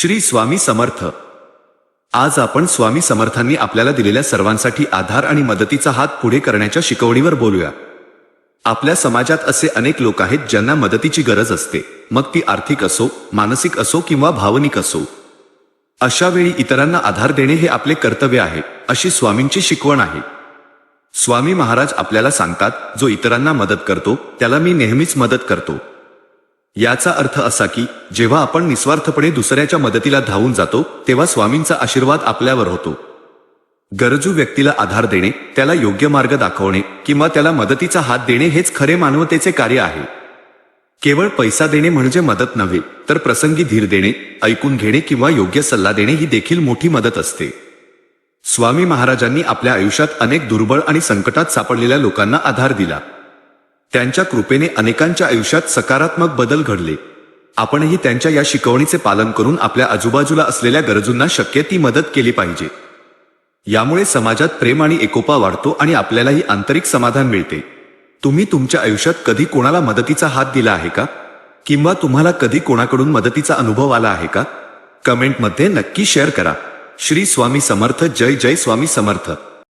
श्री स्वामी समर्थ. आज आपण स्वामी समर्थांनी आपल्याला दिलेल्या सर्वांसाठी आधार आणि मदतीचा हात पुढे करण्याच्या शिकवणीवर बोलूया. आपल्या समाजात असे अनेक लोक आहेत ज्यांना मदतीची गरज असते. मग ती आर्थिक असो मानसिक असो किंवा भावनिक असो. अशा वेळी इतरांना आधार देणे हे आपले कर्तव्य आहे अशी स्वामींची शिकवण आहे. स्वामी महाराज आपल्याला सांगतात जो इतरांना मदत करतो त्याला मी नेहमीच मदत करतो. याचा अर्थ असा की जेव्हा आपण निस्वार्थपणे दुसऱ्याच्या मदतीला धावून जातो तेव्हा स्वामींचा आशीर्वाद आपल्यावर होतो. गरजू व्यक्तीला आधार देणे त्याला योग्य मार्ग दाखवणे किंवा त्याला मदतीचा हात देणे हेच खरे मानवतेचे कार्य आहे. केवळ पैसा देणे म्हणजे मदत नव्हे तर प्रसंगी धीर देणे ऐकून घेणे किंवा योग्य सल्ला देणे ही देखील मोठी मदत असते. स्वामी महाराजांनी आपल्या आयुष्यात अनेक दुर्बळ आणि संकटात सापडलेल्या लोकांना आधार दिला. त्यांच्या कृपेने अनेकांच्या आयुष्यात सकारात्मक बदल घडले. आपणही त्यांच्या या शिकवणीचे पालन करून आपल्या आजूबाजूला असलेल्या गरजूंना शक्य ती मदत केली पाहिजे. यामुळे समाजात प्रेम आणि एकोपा वाढतो आणि आपल्यालाही आंतरिक समाधान मिळते. तुम्ही तुमच्या आयुष्यात कधी कोणाला मदतीचा हात दिला आहे का? किंवा तुम्हाला कधी कोणाकडून मदतीचा अनुभव आला आहे का? कमेंटमध्ये नक्की शेअर करा. श्री स्वामी समर्थ जय जय स्वामी समर्थ.